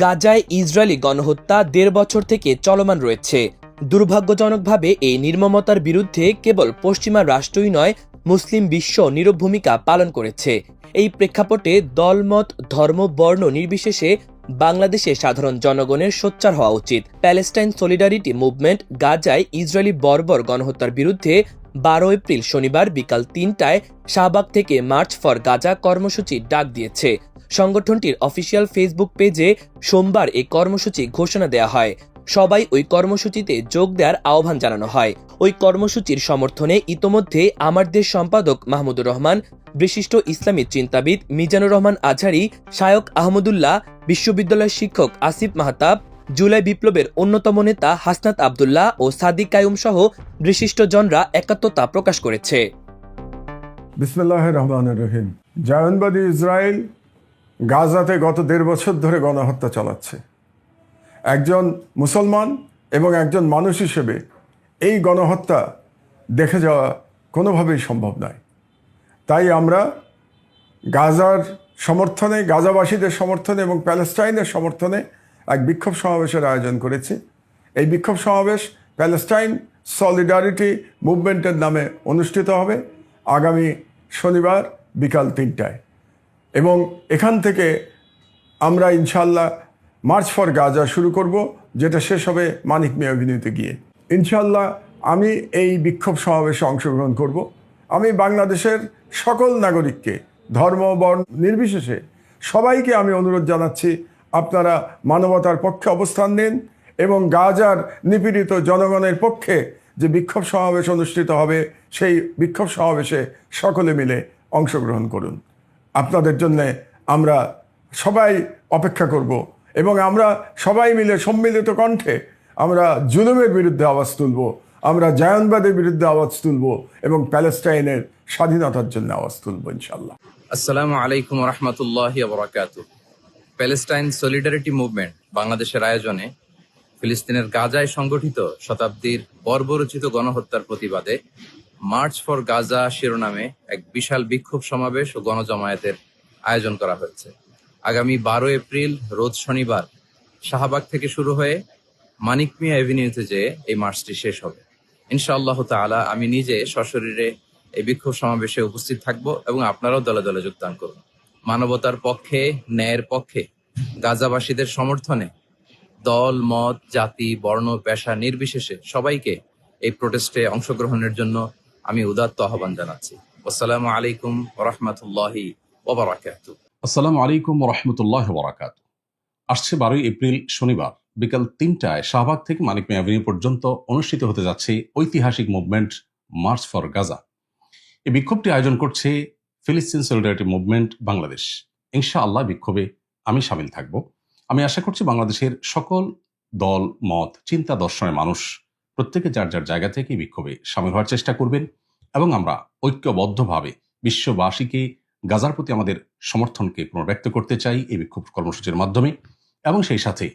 গাজায় ইসরায়েলি গণহত্যা দেড় বছর থেকে চলমান রয়েছে। দুর্ভাগ্যজনকভাবে এই নির্মমতার বিরুদ্ধে কেবল পশ্চিমা রাষ্ট্রই নয়, মুসলিম বিশ্ব নীরব ভূমিকা পালন করেছে। এই প্রেক্ষাপটে দলমত ধর্ম, বর্ণ নির্বিশেষে বাংলাদেশে সাধারণ জনগণের সোচ্চার হওয়া উচিত। প্যালেস্টাইন সলিডারিটি মুভমেন্ট গাজায় ইসরায়েলি বর্বর গণহত্যার বিরুদ্ধে বারো এপ্রিল শনিবার বিকাল তিনটায় শাহবাগ থেকে মার্চ ফর গাজা কর্মসূচি ডাক দিয়েছে। সংগঠনটির অফিসিয়াল ফেসবুক পেজে সোমবার এই কর্মসূচি ঘোষণা দেওয়া হয়। সবাই ওই কর্মসূচিতে যোগ দেওয়ার আহ্বান জানানো হয়। ওই কর্মসূচির সমর্থনে ইতোমধ্যে আমার দেশ সম্পাদক মাহমুদুর রহমান, বিশিষ্ট ইসলামী চিন্তাবিদ মিজানুর রহমান আজহারি শায়ক আহমদুল্লাহ, বিশ্ববিদ্যালয়ের শিক্ষক আসিফ মাহতাব, জুলাই বিপ্লবের অন্যতম নেতা হাসনাত আবদুল্লাহ ও সাদিক কায়ুম সহ বিশিষ্টজনরা একাত্মতা প্রকাশ করেছে। বিসমুল্লাহ রহমান রহিম। জায়নবাদী ইসরায়েল গাজাতে গত দেড় বছর ধরে গণহত্যা চালাচ্ছে। একজন মুসলমান এবং একজন মানুষ হিসেবে এই গণহত্যা দেখে যাওয়া কোনোভাবেই সম্ভব নয়। তাই আমরা গাজার সমর্থনে, গাজাবাসীদের সমর্থনে এবং প্যালেস্টাইনের সমর্থনে এক বিক্ষোভ সমাবেশের আয়োজন করেছি। এই বিক্ষোভ সমাবেশ প্যালেস্টাইন সলিডারিটি মুভমেন্টের নামে অনুষ্ঠিত হবে। আগামী শনিবার বিকাল তিনটায়। এবং এখান থেকে আমরা ইনশাল্লাহ মার্চ ফর গাজা শুরু করব, যেটা শেষ হবে মানিক মিয়া অভিনীতে গিয়ে। ইনশাল্লাহ আমি এই বিক্ষোভ সমাবেশে অংশগ্রহণ করব। আমি বাংলাদেশের সকল নাগরিককে, ধর্ম, বর্ণ নির্বিশেষে সবাইকে আমি অনুরোধ জানাচ্ছি, আপনারা মানবতার পক্ষে অবস্থান নিন এবং গাজার নিপীড়িত জনগণের পক্ষে যে বিক্ষোভ সমাবেশ অনুষ্ঠিত হবে, সেই বিক্ষোভ সমাবেশে সকলে মিলে অংশগ্রহণ করুন। আপনাদের জন্যে আমরা সবাই অপেক্ষা করব এবং আমরা সবাই মিলে সম্মিলিত কণ্ঠে আমরা জুলুমের বিরুদ্ধে আওয়াজ তুলব, আমরা জায়নবাদের বিরুদ্ধে আওয়াজ তুলব এবং প্যালেস্টাইনের স্বাধীনতার জন্য আওয়াজ তুলব ইনশাল্লাহ আসসালামু আলাইকুম রহমতুল্লাহ বরাকাত প্যালেস্টাইন সলিডারিটি মুভমেন্ট বাংলাদেশের আয়োজনে ফিলিস্তিনের গাজায় সংগঠিত শতাব্দীর বর্বরচিত গণহত্যার প্রতিবাদে মার্চ ফর গাজা শিরোনামে এক বিশাল বিক্ষোভ সমাবেশ ও গণজমায়েতের আয়োজন করা হয়েছে। আগামী বারো এপ্রিল, রোজ শনিবার, শাহবাগ থেকে শুরু হয়ে মানিক মিয়া এভিনিউতে যেয়ে এই মার্চটি শেষ হবে। ইনশাআল্লাহ তাআলা আমি নিজে সশরীরে এই বিক্ষোভ সমাবেশে উপস্থিত থাকব এবং আপনারাও দলে দলে যোগদান করুন মানবতার পক্ষে, ন্যায়ের পক্ষে, গাজাবাসীদের সমর্থনে দল, মত, জাতি, বর্ণ, পেশা নির্বিশেষে সবাইকে এই প্রোটেস্টে অংশগ্রহণের জন্য আমি উদাত্ত আহ্বান জানাচ্ছি। আসসালামু আলাইকুম রহমতুল্লাহি ওবরাকাতু। আসসালামু আলাইকুম রহমতুল্লাহ বরাকাত আসছে বারোই এপ্রিল, শনিবার, বিকাল তিনটায় শাহবাগ থেকে মানিক মিয়া অ্যাভিনিউ পর্যন্ত অনুষ্ঠিত হতে যাচ্ছে ঐতিহাসিক মুভমেন্ট মার্চ ফর গাজা এই বিক্ষোভটি আয়োজন করছে ফিলিস্তিন সলিডারিটি মুভমেন্ট বাংলাদেশ ইনশা আল্লাহ বিক্ষোভে আমি সামিল থাকব। আমি আশা করছি বাংলাদেশের সকল দল, মত, চিন্তা, দর্শনের মানুষ প্রত্যেকে যার যার জায়গা থেকে বিক্ষোভে সামিল হওয়ার চেষ্টা করবেন এবং আমরা ঐক্যবদ্ধভাবে বিশ্ববাসীকে গাজার প্রতি আমাদের সমর্থনকে পুনর্ব্যক্ত করতে চাই এই বিক্ষোভ কর্মসূচির মাধ্যমে। এবং সেই সাথে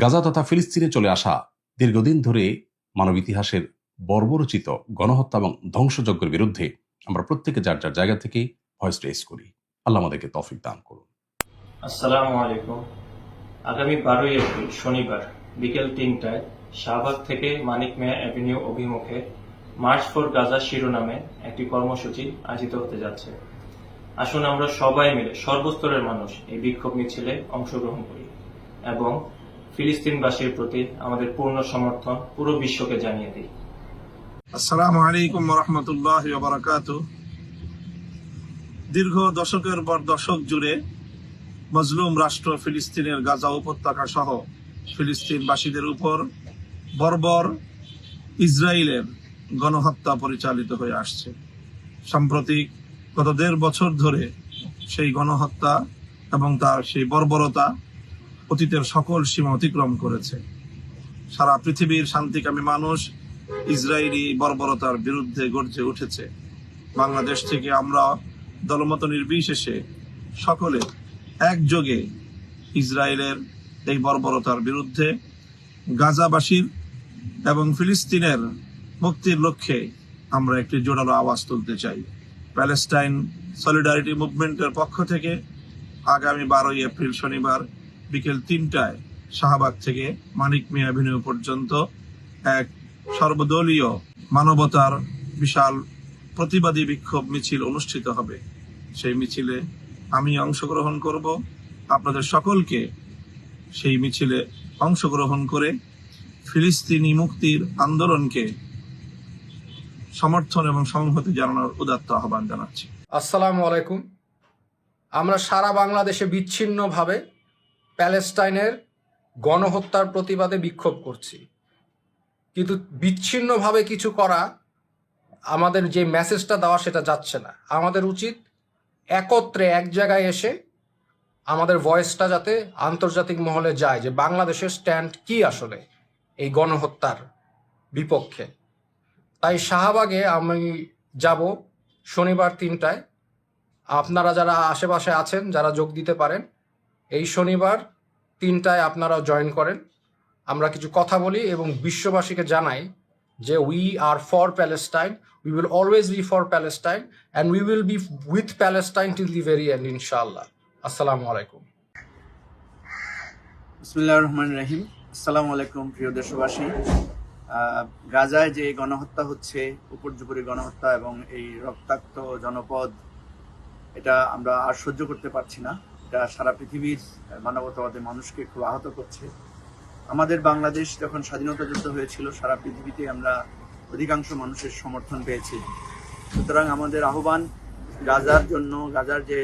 গাজা তথা ফিলিস্তিনে চলে আসা দীর্ঘদিন ধরে মানব ইতিহাসের বর্বরচিত গণহত্যা এবং ধ্বংসযজ্ঞের বিরুদ্ধে আমরা প্রত্যেকে যার যার জায়গা থেকে ভয়েস রেস করি। আল্লাহ আমাদেরকে তৌফিক দান করুন। আসসালামু আলাইকুম। আগামী বারোই এপ্রিল শনিবার বিকেল তিনটায় শাহবাগ থেকে মানিক মিয়া অ্যাভিনিউ অভিমুখে মার্চ ফর গাজা শিরোনামে একটি কর্মসূচি আয়োজিত হতে যাচ্ছে। আসুন আমরা সবাই মিলে, সর্বস্তরের মানুষ এই বিক্ষোভ মিছিলে অংশগ্রহণ করি এবং ফিলিস্তিনবাসীর প্রতি আমাদের পূর্ণ সমর্থন পুরো বিশ্বকে জানিয়ে দিই। আসসালামু আলাইকুম রহমতুল্লাহ বারাকাতু দীর্ঘ দশকের পর দশক জুড়ে মজলুম রাষ্ট্র ফিলিস্তিনের গাজা উপত্যকা সহ ফিলিস্তিনবাসীদের উপর বর্বর ইসরায়েলের গণহত্যা পরিচালিত হয়ে আসছে। সাম্প্রতিক গত দেড় বছর ধরে সেই গণহত্যা এবং তার সেই বর্বরতা অতীতের সকল সীমা অতিক্রম করেছে। সারা পৃথিবীর শান্তিকামী মানুষ ইসরায়েলি বর্বরতার বিরুদ্ধে গর্জে উঠেছে। বাংলাদেশ থেকে আমরা দলমত নির্বিশেষে সকলে একযোগে ইসরায়েলের এই বর্বরতার বিরুদ্ধে গাজাবাসীর এবং ফিলিস্তিনের মুক্তির লক্ষ্যে আমরা একটি জোরালো আওয়াজ তুলতে চাই। প্যালেস্টাইন সলিডারিটি মুভমেন্টের পক্ষ থেকে আগামী বারোই এপ্রিল শনিবার বিকেল তিনটায় শাহবাগ থেকে মানিক মিয়া অ্যাভিনিউ পর্যন্ত এক সর্বদলীয় মানবতার বিশাল প্রতিবাদী বিক্ষোভ মিছিল অনুষ্ঠিত হবে। সেই মিছিলে আমি অংশগ্রহণ করব। আপনাদের সকলকে সেই মিছিলে অংশগ্রহণ করে ফিলিস্তিনি মুক্তির আন্দোলনকে সমর্থন এবং সংহতি জানানোর উদাত্ত আহ্বান জানাচ্ছি। আসসালামু আলাইকুম। আমরা সারা বাংলাদেশে বিচ্ছিন্নভাবে প্যালেস্টাইনের গণহত্যার প্রতিবাদে বিক্ষোভ করছি। কিন্তু বিচ্ছিন্নভাবে কিছু করা আমাদের যে মেসেজটা দেওয়া সেটা যাচ্ছে না। আমাদের উচিত একত্রে এক জায়গায় এসে আমাদের ভয়েসটা যাতে আন্তর্জাতিক মহলে যায় যে বাংলাদেশের স্ট্যান্ড কি আসলে? এই গণহত্যার বিপক্ষে। তাই শাহবাগে আমি যাব শনিবার তিনটায়। আপনারা যারা আশেপাশে আছেন, যারা যোগ দিতে পারেন, এই শনিবার তিনটায় আপনারা জয়েন করেন। আমরা কিছু কথা বলি এবং বিশ্ববাসীকে জানাই যে we are for Palestine we will always be for Palestine and we will be with Palestine till the very end ইনশাআল্লাহ আসসালামু আলাইকুম রহমান রাহিম আসসালামু আলাইকুম, প্রিয় দেশবাসী। গাজায় যে গণহত্যা হচ্ছে উপর্যুপরি গণহত্যা এবং এই রক্তাক্ত জনপদ, এটা আমরা আর সহ্য করতে পারছি না। এটা সারা পৃথিবীর মানবতাবাদী মানুষকে খুব আহত করছে। আমাদের বাংলাদেশ যখন স্বাধীনতা যুদ্ধ হয়েছিল, সারা পৃথিবীতে আমরা অধিকাংশ মানুষের সমর্থন পেয়েছি। সুতরাং আমাদের আহ্বান, গাজার জন্য, গাজার যে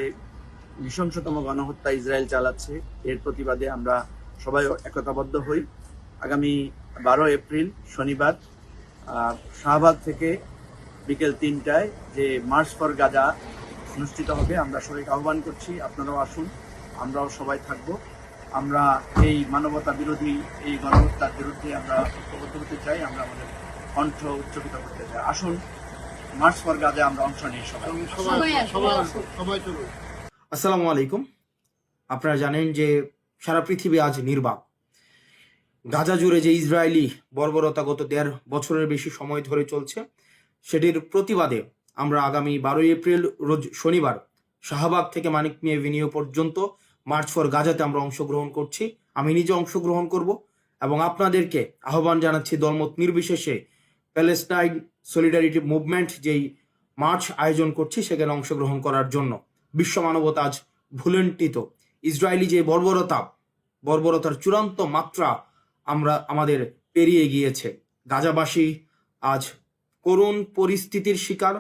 নৃশংসতম গণহত্যা ইসরায়েল চালাচ্ছে, এর প্রতিবাদে আমরা সবাই একতাবদ্ধ হই। আগামী বারো এপ্রিল শনিবার শাহবাগ থেকে বিকেল তিনটায় যে মার্চ ফর গাজা অনুষ্ঠিত হবে আমরা সবাইকে আহ্বান করছি আপনারাও আসুন আমরাও সবাই থাকব। আমরা এই মানবতা বিরোধী এই গণহত্যার বিরুদ্ধে আমরা ঐক্যবদ্ধ হতে চাই আমরা আমাদের কণ্ঠ উচ্চকিত করতে চাই। আসুন মার্চ ফর গাজা আমরা অংশ নিই সবাই। আসসালামু আলাইকুম। আপনারা জানেন যে সারা পৃথিবী আজ নির্বাক। গাজা জুড়ে যে ইসরায়েলি বর্বরতা গত দেড় বছরের বেশি সময় ধরে চলছে, সেটির প্রতিবাদে আমরা আগামী বারোই এপ্রিল, রোজ শনিবার, শাহবাগ থেকে মানিক মিয়া এভিনিউ পর্যন্ত মার্চ ফর গাজাতে আমরা অংশগ্রহণ করছি। আমি নিজে অংশগ্রহণ করব এবং আপনাদেরকে আহ্বান জানাচ্ছি দলমত নির্বিশেষে প্যালেস্টাইন সলিডারিটি মুভমেন্ট যেই মার্চ আয়োজন করছি, সেখানে অংশগ্রহণ করার জন্য। বিশ্ব মানবতা আজ ভুলন্টিত ইসরায়েলি যে বর্বরতা, বর্বরতার চূড়ান্ত মাত্রা আমরা, আমাদের পেরিয়ে গিয়েছে। গাজাবাসী আজ করুণ পরিস্থিতির শিকার,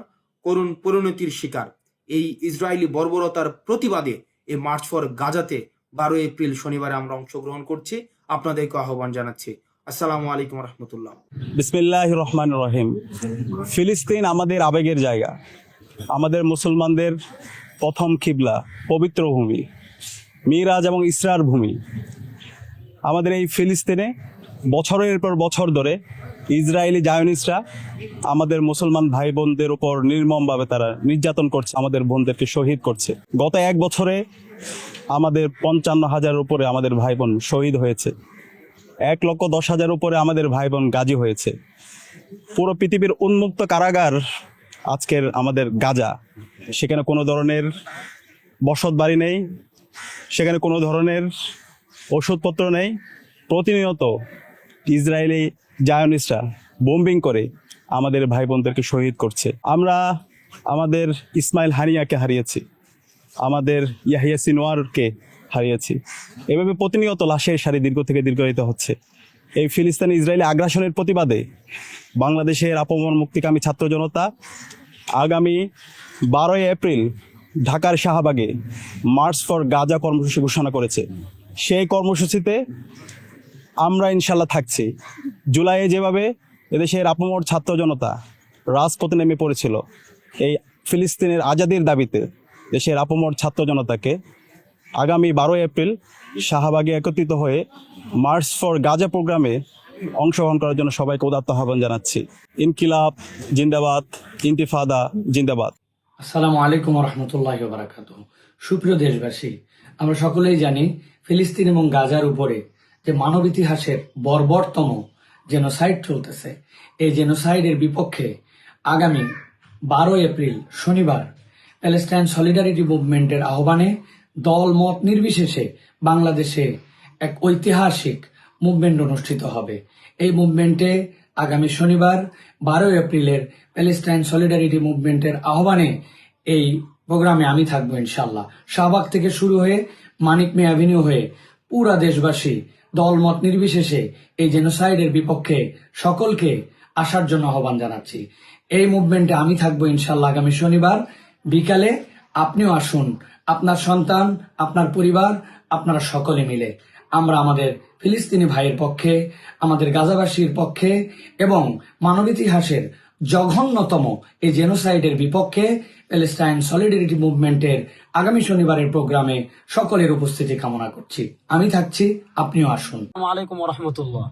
করুণ পরিণতির শিকার। এই ইসরায়েলি বর্বরতার প্রতিবাদে এই মার্চ ফর গাজাতে বারো এপ্রিল শনিবারে আমরা অংশগ্রহণ করছি। আপনাদেরকে আহ্বান জানাচ্ছি। আসসালামু আলাইকুম রহমতুল্লাহ। বিসমিল্লাহ রহমান রহিম। ফিলিস্তিন আমাদের আবেগের জায়গা। আমাদের মুসলমানদের প্রথম কিবলা, পবিত্র ভূমি। মিরাজ এবং ইসরার ভূমি। আমাদের এই ফিলিস্তিনে বছরের পর বছর ধরে ইসরায়েলি জায়নিস্টরা আমাদের মুসলমান ভাই বোনদের উপর নির্মমভাবে তারা নির্যাতন করছে, আমাদের বোনদেরকে শহীদ করছে। গত এক বছরে আমাদের পঞ্চান্ন হাজার উপরে আমাদের ভাই বোন শহীদ হয়েছে। এক লক্ষ দশ হাজার উপরে আমাদের ভাই বোন গাজী হয়েছে। পুরো পৃথিবীর উন্মুক্ত কারাগার আজকের আমাদের গাজা। সেখানে কোনো ধরনের বসত বাড়ি নেই সেখানে কোনো ধরনের ওষুধপত্র নেই। প্রতিনিয়ত ইসরায়েলি জায়নিস্টরা বোম্বিং করে আমাদের ভাই বোনদেরকে শহীদ করছে। আমরা আমাদের ইসমাইল হানিয়াকে হারিয়েছি। আমাদের ইয়াহিয়া সিনোয়ারকে হারিয়েছি। এভাবে প্রতিনিয়ত লাশের সারি দীর্ঘ থেকে দীর্ঘায়িত হচ্ছে। এই ফিলিস্তিনি ইসরায়েলি আগ্রাসনের প্রতিবাদে বাংলাদেশের আপমর মুক্তিকামী ছাত্র জনতা আগামী বারোই এপ্রিল ঢাকার শাহবাগে মার্চ ফর গাজা কর্মসূচি ঘোষণা করেছে। সেই কর্মসূচিতে আমরা ইনশাল্লাহ থাকছি। জুলাইয়ে যেভাবে এদেশের আপমর ছাত্র জনতা রাজপথে নেমে পড়েছিল, এই ফিলিস্তিনের আজাদির দাবিতে দেশের আপমর ছাত্র জনতাকে আগামী বারোই এপ্রিল শাহবাগে একত্রিত হয়ে মার্চ ফর গাজা প্রোগ্রামে অংশগ্রহণ করার জন্য সবাইকে উদাত্ত আহ্বান জানাচ্ছি। ইনকিলাব, জিন্দাবাদ, ইন্তিফাদা, জিন্দাবাদ। আসসালামু আলাইকুম রহমতুল্লাহ বারাকাত সুপ্রিয় দেশবাসী, আমরা সকলেই জানি ফিলিস্তিন এবং গাজার উপরে যে মানব ইতিহাসের বর্বরতম জেনোসাইড চলতেছে। এই জেনোসাইডের বিপক্ষে আগামী বারো এপ্রিল শনিবার প্যালেস্টাইন সলিডারিটি মুভমেন্টের আহ্বানে দল মত নির্বিশেষে বাংলাদেশে এক ঐতিহাসিক মুভমেন্ট অনুষ্ঠিত হবে। এই মুভমেন্টে আগামী শনিবার, বারোই এপ্রিলের প্যালেস্টাইন সলিডারিটি মুভমেন্টের আহ্বানে এই প্রোগ্রামে আমি থাকব ইনশাল্লাহ শাহবাগ থেকে শুরু হয়ে মানিক মে অ্যাভিনিউ হয়ে পুরা দেশবাসী দলমত নির্বিশেষে এই জেনোসাইডের বিপক্ষে সকলকে আসার জন্য আহ্বান জানাচ্ছি। এই মুভমেন্টে আমি থাকব ইনশাল্লাহ আগামী শনিবার। বিকালে আপনিও আসুন। আপনার সন্তান, আপনার পরিবার, আপনারা সকলে মিলে। আমরা আমাদের ফিলিস্তিনি ভাইয়ের পক্ষে, আমাদের গাজাবাসীর পক্ষে এবং মানব ইতিহাসের জঘন্যতম এই জেনোসাইডের বিপক্ষে প্যালেস্টাইন সলিডারিটি মুভমেন্টের আগামী শনিবারের প্রোগ্রামে সকলের উপস্থিতি কামনা করছি। আমি থাকছি, আপনিও আসুন। আলাইকুম রহমতুল্লাহ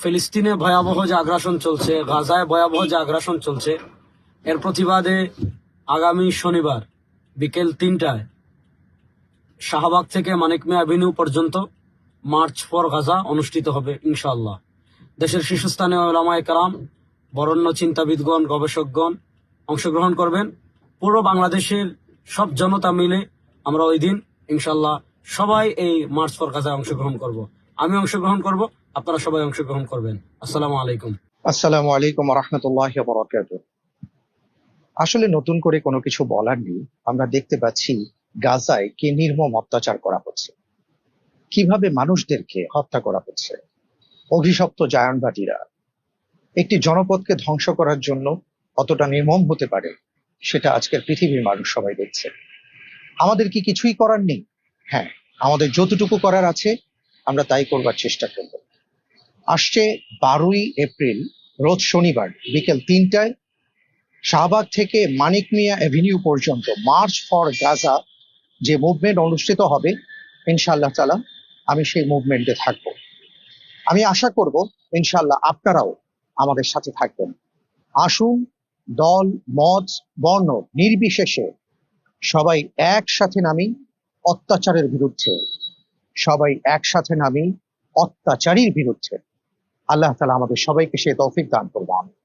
ফিলিস্তিনে ভয়াবহ যে আগ্রাসন চলছে, গাজায় ভয়াবহ যে আগ্রাসন চলছে, এর প্রতিবাদে আগামী শনিবার বিকেল তিনটায় শাহবাগ থেকে মানিক মে অ্যাভিনিউ পর্যন্ত মার্চ ফর গাজা অনুষ্ঠিত হবে, ইনশাআল্লাহ। দেশের শীর্ষস্থানীয় ওলামায় কালাম বরণ্য চিন্তাবিদগণ, গবেষকগণ অংশগ্রহণ করবেন। পুরো বাংলাদেশের সব জনতা মিলে আমরা ওই দিন ইনশাল্লাহ সবাই এই মার্চ ফর গাজায় অংশগ্রহণ করব। আমি অংশগ্রহণ করব, আপনারা সবাই অংশগ্রহণ করবেন। আসসালামু আলাইকুম। আসসালামু আলাইকুম রহমতুল্লাহ আসলে নতুন করে কোনো কিছু বলার নেই। আমরা দেখতে পাচ্ছি গাজায় কি নির্মম অত্যাচার করা হচ্ছে। কীভাবে মানুষদেরকে হত্যা করা হচ্ছে। অভিশপ্ত জায়নবাদীরা একটি জনপদকে ধ্বংস করার জন্য কতটা নির্মম হতে পারে, সেটা আজকের পৃথিবীর মানুষ সবাই দেখছে। আমাদের কি কিছুই করার নেই? হ্যাঁ আমাদের যতটুকু করার আছে, আমরা তাই করবার চেষ্টা করব। আসছে বারোই এপ্রিল, রোজ শনিবার, বিকেল তিনটায়, শাহবাগ থেকে মানিক মিয়া অ্যাভিনিউ পর্যন্ত, মার্চ ফর গাজা যে মুভমেন্ট অনুষ্ঠিত হবে, ইনশাআল্লাহ তালা আমি সেই মুভমেন্টে থাকব। আমি আশা করব ইনশাল্লাহ আপনারাও আমাদের সাথে থাকবেন। আসুন, দল, মত, বর্ণ নির্বিশেষে সবাই একসাথে নামি অত্যাচারের বিরুদ্ধে। সবাই একসাথে নামি অত্যাচারীর বিরুদ্ধে। আল্লাহ তালা আমাদের সবাইকে সে তৌফিক দান করব